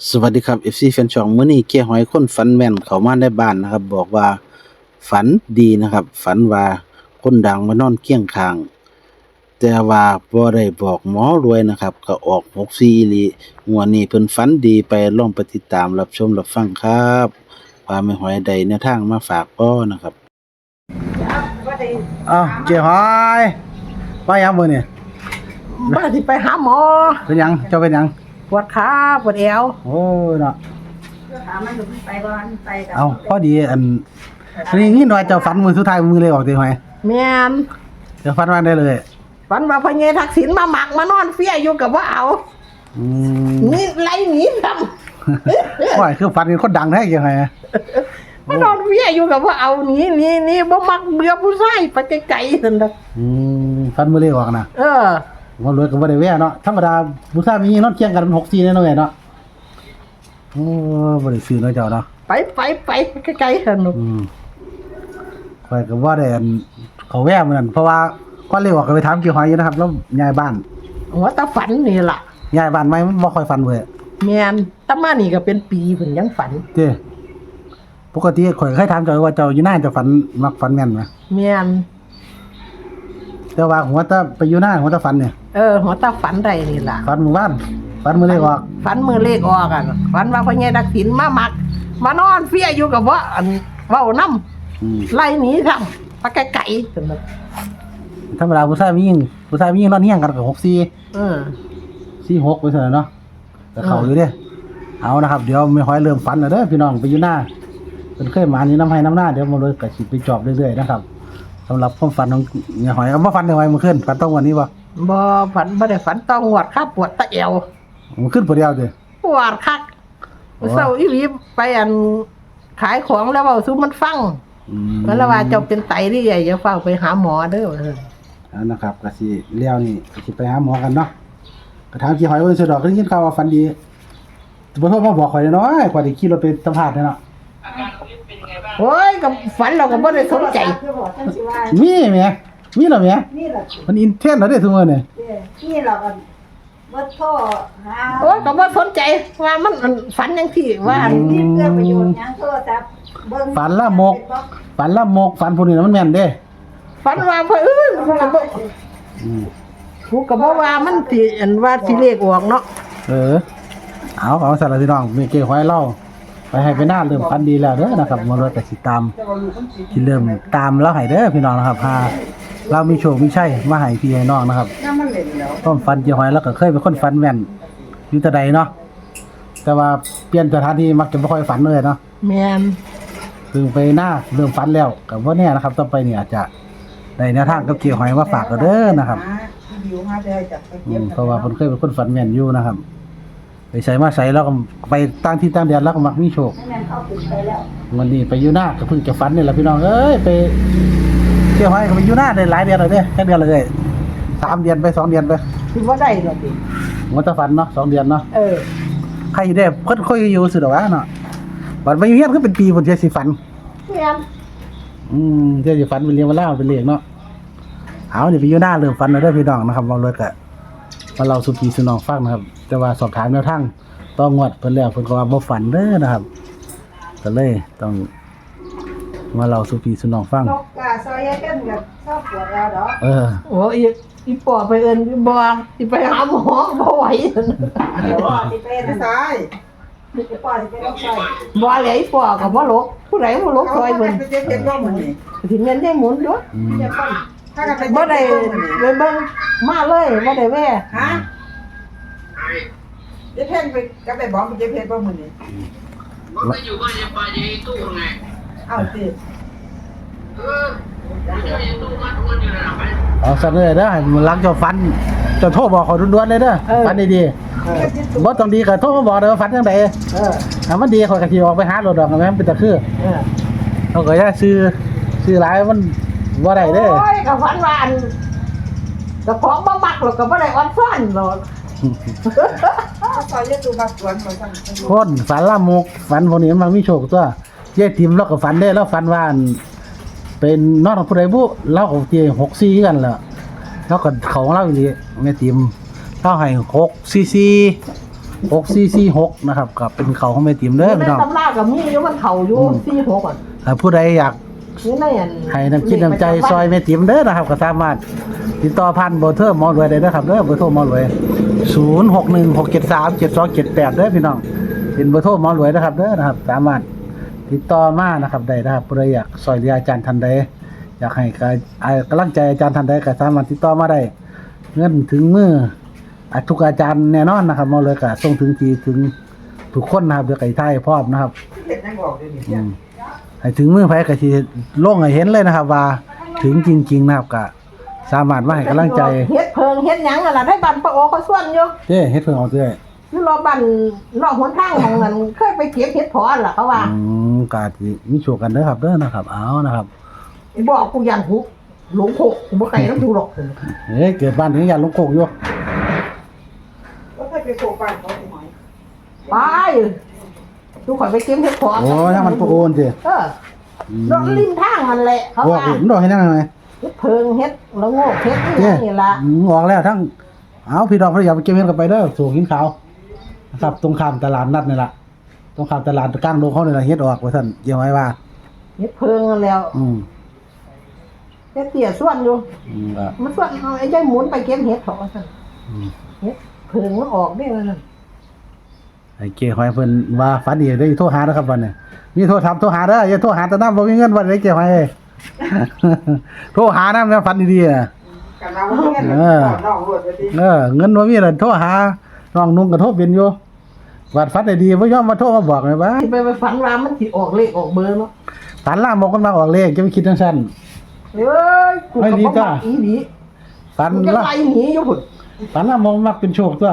สวัสดีครับ FC แฟนช่องมื้อนี้เกียร์หอยคนฝันแม่นเข้ามาในบ้านนะครับ บอกว่าฝันดีนะครับ ฝันว่าคนดังมานอนเคียงข้าง แต่ว่าบ่ได้บอกหมอรวยนะครับ ก็ออก64อีหลีงวดนี้เพิ่นฝันดีไปลองไปติดตามรับชมรับฟังครับว่าแม่หอยใดแนวทางมาฝากพ่อนะครับอ้าวเจ้าหอยว่ายังมื้อนี่บ้าที่ไปหาหมอเป็นหยังเจ้าเป็นหยัง ปวดขาปวดเอวโอ้ยเนาะถามมันไปก่อนไปกับเอาพอดีอันอันนี้นี่หน่อยเจ้าฝันมือสุดท้ายมือเลยออกติหอยแม่นเจ้าฝันว่าได้เลยฝันว่าพญาทักษิณมาหมักมานอนเฟี้ยอยู่กับว่าเอาอืมนี่ไล่หนีทว่าคือฝันเป็นคนดังแท้ยังไงำมานอนเฟี้ยอยู่กับว่าเอาหนีหนีหนีบ่มักเบื่อผู้ชายไปไกลๆนั่นน่ะอืมฝันมือเลยออกนะเออ ว่ารวยก็บ่ได้แว่เนาะธรรมดาผู้ชายมีนอนเคียงกันมัน64แน่นอนเนาะโอ้บ่ได้ซื้อเนาะเจ้าเนาะไปไปไปไกลๆนั่นน่ะอืมข่อยก็บ่ได้อันเขาแว่เหมือนกันเพราะว่าก่อนเลยออกก็ไปถามเกี่ยวหอยอยู่นะครับ แล้วย้ายบ้านหัวตาฝันนี่ล่ะย้ายบ้านใหม่มันบ่ค่อยฝันเว้ยแม่นแตามานี่ก็เป็นปีเพิ่นยังฝันเจ้ปกติข่อยเคยถามเจ้าว่าเจ้าอยู่หน้าเจะฝันมักฝันแม่นไหมแม่นแต่ว่าหัวตาไปอยู่หน้าหัวตาฝันเนี่ย เออหัวตาฝันได้นี่ล่ะ ฝันหมู่บ้านฝันมือเลขออกฝันมือเลขออกอะฝันว่าพญาทักษิณมาหมัก มานอนเฟี้ยอยู่กับว่าอันเว้าน้อืมำไล่หนีทำไปไกลๆกันนะธรรมดาผู้ชายมียิงผู้ชายมียิงนอนเฮียงกันกับหกสี่เออ สี่หกไปเถอะเนาะแต่เขาอยู่เด้เอานะครับ เดี๋ยวไม่ค่อยเริ่มฝันแล้วเด้อพี่น้องไปอยู่หน้าเป็นเคยมานี่น้ำให้น้ำหน้าเดี๋ยวมาเลยกระสิไปจอบเรื่อยๆนะครับสำหรับความฝันของเนี่ยหอยเอามาฝันในวัยมันขึ้นฝันต้องวันนี้ปะ บ่ฝันบ่ได้ฝันต้องหวดข้าปวดตะเอวมันขึ้นปวดเดียวเด้อปวดคักโอ้เศร้าอีหลีไปอันขายของแล้วเว้าสู้มันฟังอืมมันละว่าเจ้าเป็นไตที่ใหญ่จะเฝ้าไปหาหมอเด้อเอานะครับกสิเลี้ยวนี่กสิไปหาหมอกันเนาะกระถามกี่หอยวันสุดดอกก็ยินข่าวว่าฝันดีบ่โทรมาบอกข่อยเนาะกว่าที่ขี่รถไปสัมภาษณ์เนาะโอ้ยกับฝันเราก็บ่ได้สนใจ มีแหม มีเหรอแหมนี่แหละมันอินเทรนด์เหรอเด้ทุกมื้อนี่นี่เราก็บ่โทรหาโอ้ยก็บ่สนใจว่ามันอันฝันจังซี่ว่าอันที่เพื่อประโยชน์หยังโทรศัพท์เบิ่งฝันละมก ฝันละมก ฝันผู้นี้นะมันแม่นเด้ฝันว่าเพิ่นเอ้ยก็บ่อืมกูก็บ่ว่ามันสิอันว่าสิเลขออกเนาะเออ เอาเอาสารพี่น้องมีเกี่ยวหอยเล่าไปให้ไปหน้าเริ่มฝันดีแล้วเด้อนะครับมารถก็สิตามสิเริ่มตามแล้วให้เด้อพี่น้องนะครับพา เรามีโชคมีชัยมาให้พี่ให้น้องนะครับน้ำมันเล่นแล้วต้มฟันเจียวหอยแล้วก็เคยเป็นคนฟันแม่นอยู่แต่ใดเนาะแต่ว่าเปลี่ยนสถานที่มักจะไม่ค่อยฝันเลยเนาะแม่นถึงไปหน้าเริ่มฝันแล้วกับว่าเนี่ยนะครับต่อไปเนี่ยอาจจะได้แนวทางกับเกี่ยวหอยมาฝากกันเด้อนะครับหาที่อยู่มาได้จับไปอืเก็บมเพราะว่าคนเคยเป็นคนฝันแม่นอยู่นะครับ ไปใส่มาใส่แล้วก็ไปตั้งที่ตั้งเดียนแล้วก็มักมีโชคนั่นเขาปิดไปแล้ว วันนี้ไปอยู่หน้าก็เพิ่งจะฝันนี่แหละพี่น้องเอ้ยไป เกี่ยวหอยก็ไปอยู่หน้าได้หลายเดือนเลยเด้แค่เดือนเลยสามเดือนไปสองเดือนไปสิบ่ได้ดอกติมันจะฝันเนาะสองเดือนเนาะเออใครได้เพิ่นค่อยอยู่สุดหรอวะเนาะบัดมาอยู่เฮียนก็เป็นปีพุ่นเสียสิฝันแม่นอืมเสียสิฝันเป็นเรียงมาเล่าเป็นเลขเนาะเอานี่ไปอยู่หน้าเริ่มฝันแล้วเด้อพี่น้องนะครับเราเลยกะมาเราสุพีสุน้องฟังนะครับ แต่ว่าสอบถามแนวทางต้องงวดเพิ่นแล้วเพิ่นก็ว่าบ่ฝันเด้อนะครับก็เลยต้อง มาเราสุพีสุน้องฟัง นกกาซอยเต้นกับชอบปวดแล้วดอกเออ โอ้ยอีปอไปเอิ้นบ่สิไปหาหมอบ่ไหวเดี๋ยวสิไปนะซอยสิไปปอสิไปนกซอยบ่เลยอีปอก็บ่ลกผู้ใดบ่ลกซอยเพิ่นไปเจ็บเจ็บบ่มื้อนี้สิเงินได้หมุนด้วยอืมเจ็บบ่ถ้ากันไปบ่ได้ไปเบิ่งมาเลยบ่ได้แว่ฮะเจ็บเพ่งไปกับไปบอกไปเจ็บเพ่งบ่มื้อนี้มันก็อยู่บ้านยังปลาอยู่ในตู้ไง เอ้าสิเออมันอยู่ในตู้มัดมันอยู่ระดับไหนเอาซะเลยเด้อให้มันรักเจ้าฝันเจ้าโทรบอกเขาด่วนๆเลยเด้อฝันดีๆบ่ต้องดีก็โทรมาบอกเด้อฝันจังไดเออถ้ามันดีเขาก็สิออกไปหารถดอกแม่นเป็นตะคือเออเขาก็จะซื้อซื้อหลายมันบ่ได้เด้อโอ้ยก็ฝันว่าอันเจ้าของบ่มักหรอกก็บ่ได้อ่อนฟ้อนหรอกซอยยะตูบักสวนบ่ซั่นคนฝันละมุกฝันพวกนี้มันมีโชคตัว เย้ติมเราก็ฝันได้แล้วฝันว่าอันเป็นนอนของผู้ใดบุเราก็ที่6 4กันแหละแล้วก็เขาของเราอีหลีแม่ติมเราให้6 4 4หกสี่สี่หกนะครับก็เป็นเขาของแม่ติ๋มเด้อในพี่น้อง ตำรากับมีอยู่มันเข่าอยู่อืม สี่หกอะถ้าผู้ใดอยากนี่ในอันให้น้ำคิดน้ำใจซอยแม่ติ๋มเด้อนะครับก็สามารถติดต่อผ่านเบอร์โทรหมอรวยได้เด้อครับเด้อเบอร์โทรหมอรวยศูนย์หกหนึ่งหกเจ็ดสามเจ็ดสองเจ็ดแปดเด้อพี่น้องเป็นเบอร์โทรหมอรวยนะครับเด้อนะครับ สามารถ ติดต่อมานะครับได้นะครับผู้ใดอยากซอยเหลืออาจารย์ทันใดอยากให้กำลังใจอาจารย์ทันใดก็สามารถติดต่อมาได้เงินถึงมืออาทุกอาจารย์แน่นอนนะครับหมอรวยก็ส่งถึงทีถึงทุกคนนะครับเดี๋ยวไก่ไทยพร้อมนะครับเห็ดยังบอกเดี๋ยวนี้อืมให้ถึงมือไผก็สิลงให้เห็นเลยนะครับ ว่าถึงจริงๆนะครับก็สามารถมาให้กำลังใจเฮ็ดเพิงเฮ็ดหยังอะล่ะได้บันปะโอเขาส่วนอยู่เด้เฮ็ดเพิ่นเอาเด้ อนี่รอบันนอกหนทางของนั้นเคยไปเก็บเฮ็ดพอล่ะเขาว่า อืมก็อาจสิมีโชคกันเด้อครับเด้อนะครับ เอานะครับ บอกกูยันหุกหลงโคกกูบ่ไกลน้ำดูหรอกเฮ้ยเกิดบ้านถึงอย่าลงโคกอยู่ก็เคยไปโกบ้านเขาสิหอยไปดูข่อยไปเก็บเฮ็ดพอโอ้ยถ้ามันบ่โอนสิเออรถริมทางมันแหละเขาบอกว่าเห็นดอกให้นั่นหน่อยเฮ็ดเพิงเฮ็ดละโงกเฮ็ดเด้นี่นี่ล่ะอืมออกแล้วทั้งเอาพี่น้องเพิ่นอยากไปเก็บเงินกันไปเด้อสู่หินขาว นะครับตรงข้ามตลาดนัดนี่ล่ะตรงข้ามตลาดกลางโรงเขานี่ล่ะเฮ็ดออกว่าซั่นเกี่ยวไว้ว่า เฮ็ดเพิงนั่นแล้วอืมเฮ็ดเตี้ยส่วนอยู่ อืมก็มันส่วนเอาไอ้ยายหมุนไปเก็บเห็ดเถอะสั่นอืมเห็ดเพิ่งมันออกได้แล้วนั่นไอ้เก๋หอยเพิ่นว่าฝันดีได้โทรหาแล้วครับวันนี้มีโทรทำโทรหาเด้ออย่าโทรหาแต่น้ำบ่มีเงินวันนี้เก๋หอยเอ้ย โทรหาน้ำแล้วฝันดีๆอะ กันเราเพื่อนเออน้องรวดไปดิ เออเงินบ่มีแล้วโทรหา น้องนุ่งก็โทรเป็นอยู่วัดฝันได้ดีบ่ยอมมาโทรมาบอกเลยว่าที่ไปไปฝันว่ามันสิออกเลขออกเบอร์เนาะฝันล่ามบอกกันมาออกเลขจะไปคิดจังซั่นเอ้ยกูไม่ก็ดีบ่จ้ะมักอีหลีฝันกูจะล่าไล่หนีอยู่พุ่นฝันล่ามองมักเป็นโชคตัว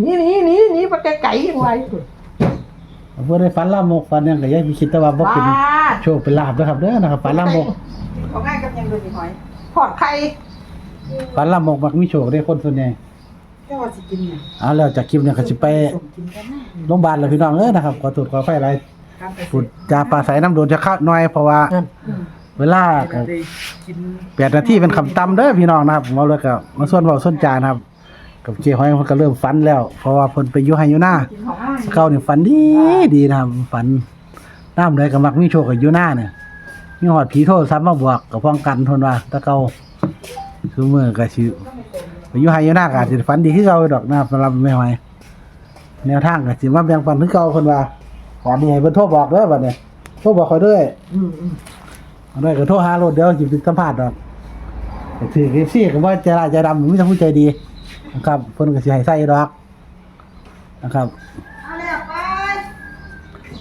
หนีหนีหนีหนีไปไกลๆยังไงพุ่นบ่ได้ฝันล่ามกฝันหยังก็อย่าไปคิดแต่ว่าบ่ว้าเป็นโชคเป็นลาภเด้อครับเด้อนะครับฝันล่ามกเขาง่ายกับยังดูสิหอยทอดไข่ฝันล่ามกมักมีโชคได้คนส่วนใหญ่ แค่ว่าสิกินเนี่ยเอาแล้วจากคลิปเนี่ยก็สิไปส่งกินกันนะโรงพยาบาลแล้วพี่น้องเอ้ยนะครับขอตรวจขอไฟอะไรครับไปพูดจาปลาใสน้ำโดนจะเข้าหน่อยเพราะว่านั่นเวลาได้กินแปดนาทีเป็นคำต่ำเด้อพี่น้องนะครับมาเลยกับมาส่วนเบาส่วนจานะครับ กับเจียหอยมันก็เริ่มฝันแล้ว เพราะว่าเพิ่นไปอยู่ไฮอยู่หน้ากินของง่ายเก่านี่ฝันดีดีนะครับฝันน้ำเลยก็มักมีโชคกับอยู่หน้าเนี่ยมีหอดผีโทษซ้ำมาบวกกับป้องกันทนว่าแตะเก่าคือมือก็สิไป อยู่ไฮอยู่หน้าก็อาจสิฝันดีที่เก่าดอกนะครับสำหรับแม่หอยแนวทางก็สิมาแบ่งปันคือเก่าเพิ่นว่าขอดีให้เพิ่นโทรบอกเด้อบัดนี้โทรบอกข่อยเด้ออืมอืมเอาด้วยก็โทรหารถเดี๋ยวจิบสัมภาษณ์ดอกก็ถือเอฟซีก็ว่าใจร้ายใจดำมีแต่ผู้ใจดีนะครับเพิ่นก็สิให้ใส่ดอกนะครับเอาแล้วไป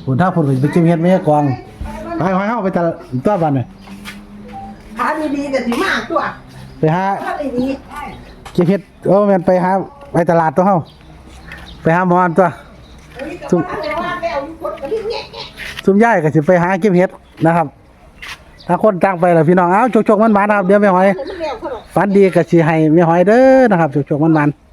คุณถ้าเพิ่นก็สิไปเก็บเฮ็ดแม่กองไปหอยเฮาไปตลาดตัวบ้านนี่ทานดีๆก็สิมากตัวไปหาทานดี เก็บเฮ็ดโอ้แม่นไปหาไปตลาดตัวเฮาไปหาหมออันตัวๆเฮ้ยก็ว่าแต่ว่าแล้วอยู่คนก็ที่แง่ซุมยายก็สิไปหาเก็บเฮ็ดนะครับ ถ้าคนต่างไปล่ะพี่น้องเอ้าจกๆมันๆนะครับเดี๋ยวแม่หอยมันแล้วเท่าไหร่ฝันดีก็สิให้แม่หอยเด้อนะครับจกๆมันๆ